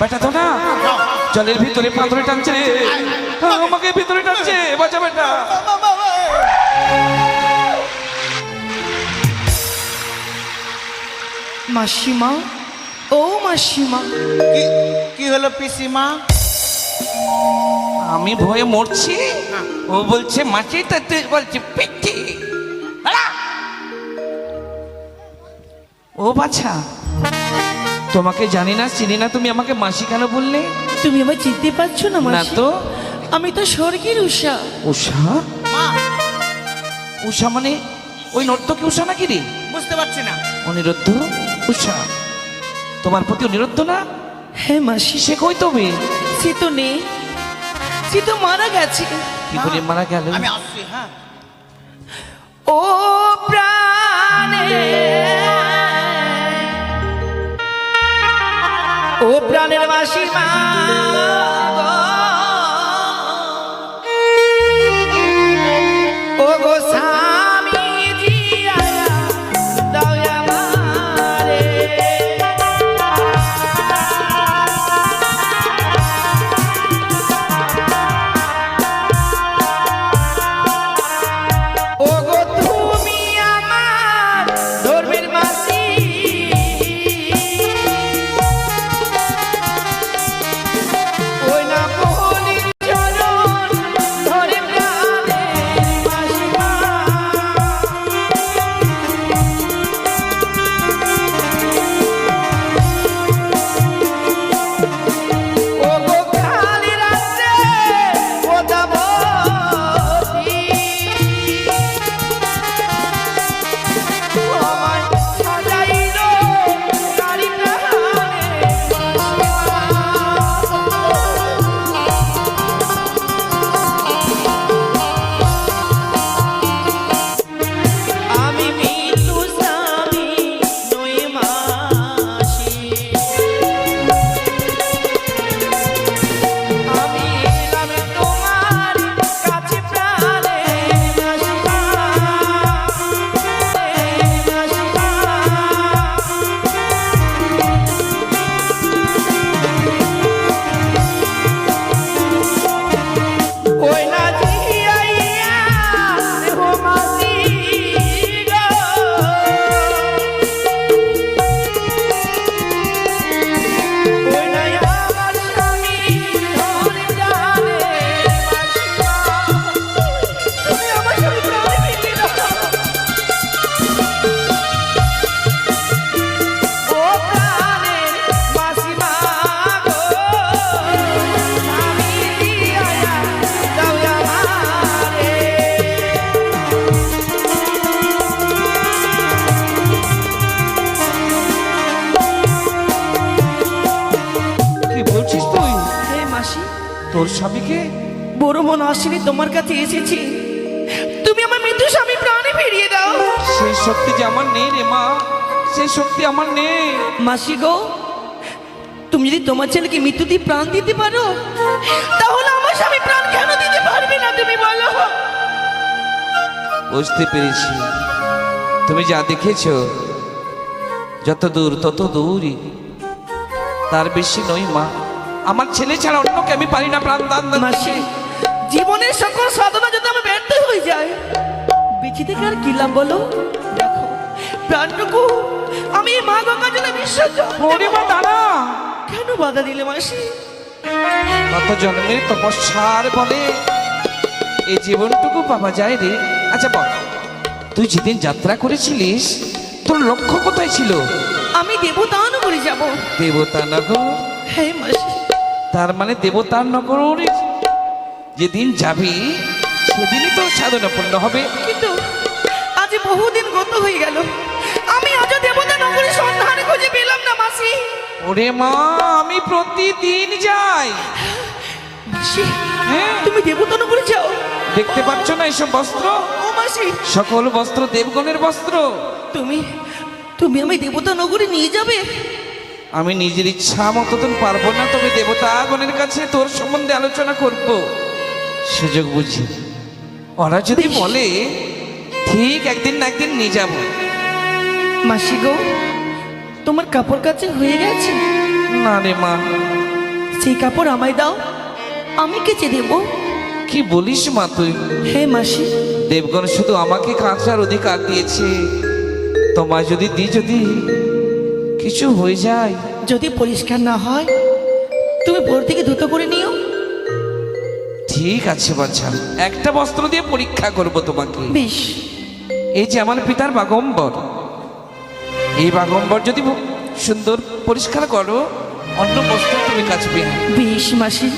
বেটা তো না জলের ভিতরে পাথরে টানছে। রে আমাকে ভিতরে টানছে বাঁচা বেটা। মাসিমা ও মাসিমা। কি কি হলো পিসিমা? আমি ভয়ে মরছি। ও বলছে মাছি তা তুই বলছে পিচ্ছি ও বাছা তোমাকে জানি না চিনি না তুমি আমাকে মাসি কেন বললে? তুমি আমায় চিনতে পারছ না না মাসি। তো। আমি তো স্বর্গের উষা। উষা? মা। উষা মানে ওই নর্তকী উষা নাকি রে? বুঝতে পারছি না। অনিরুদ্ধ উষা। তোমার প্রতি অনিরুদ্ধ না? হ্যাঁ মাসি। সে কই তবে? সে তো নেই। সে তো মারা গেছে। কি করে মারা গেল? আমি আসছি হ্যাঁ। ও প্রাণে ও প্রাণের মাসিমা গো। মাসি তোর স্বামীকে? বড় মন আসেনি তোমার কাছে এসেছি। তুমি আমার মৃত্যু স্বামী প্রাণে ফিরিয়ে দাও। সেই শক্তি যে আমার নেই রে মা সেই শক্তি আমার নেই। মাসি গো তুমি যদি তোমার ছেলেকে মৃত্যু দিয়ে প্রাণ দিতে পারো তাহলে আমার স্বামী প্রাণ কেন দিতে পারবে না তুমি বলো? বুঝতে পেরেছি। তুমি যা দেখেছ যত দূর তত দূরই। তার বেশি নই মা। আমার ছেলে ছাড়া অন্যকে আমি পারি না প্রাণ দান। মাসি জীবনের সকল সাধনা যদি আমি ব্যর্থ হয়ে যায় বেঁচে থেকে আর কিলাম বলো? দেখো প্রাণটুকু আমি মা গঙ্গা জলে বিশ্বাস ওরে মা দাঁড়া কেন বাধা দিলে মাসি? কত জন্মের তপস্যার বলে এই জীবনটুকু পাওয়া যায় রে। আচ্ছা বল তুই যেদিন যাত্রা করেছিলিস তোর লক্ষ্য কোথায় ছিল? আমি দেবতান করে যাব। দেবতা নগর? হে মাসি তার মানে দেবতার নগর যেদিন যাবি সেদিনই তোর সাধনা পূর্ণ হবে। কিন্তু আজ বহুদিন গত হয়ে গেল। আমি আজও দেবতা নগরী সন্ধান খুঁজে পেলাম না মাসি। ওরে মা আমি প্রতিদিন যাই। মাসি হ্যাঁ? তুমি দেবতা নগরী যাও। দেখতে পাচ্ছ না এসব বস্ত্র? ও মাসি। সকল বস্ত্র দেবগণের বস্ত্র। তুমি তুমি আমি দেবতা নগরী নিয়ে যাবে? আমি নিজের ইচ্ছা মতো তো পারব না তবে দেবতাগণের কাছে তোর সম্বন্ধে আলোচনা করব। সুযোগ বুঝি। ওরা যদি বলে ঠিক একদিন না একদিন নিয়ে যাব। মাসি গো তোমার কাপড় কাছে হয়ে গেছে? না রে মা। সেই কাপড় আমায় দাও আমি কেচে দেব। কি বলিস মা তুই? হে মাসি। দেবগণ শুধু আমাকে কাঁচার অধিকার দিয়েছে। তোমায় যদি দি যদি কিছু হয়ে যায়। যদি পরিষ্কার না হয় তুমি ভোর থেকে দ্রুত করে নিও। ঠিক আছে বাচ্চা। একটা বস্ত্র দিয়ে পরীক্ষা করব তোমাকে। বেশ। এই যে আমার পিতার বাগম্বর। এই বাগম্বর যদি সুন্দর পরিষ্কার করো অন্য বস্ত্র তুমি কাছবে বেশ মাসি।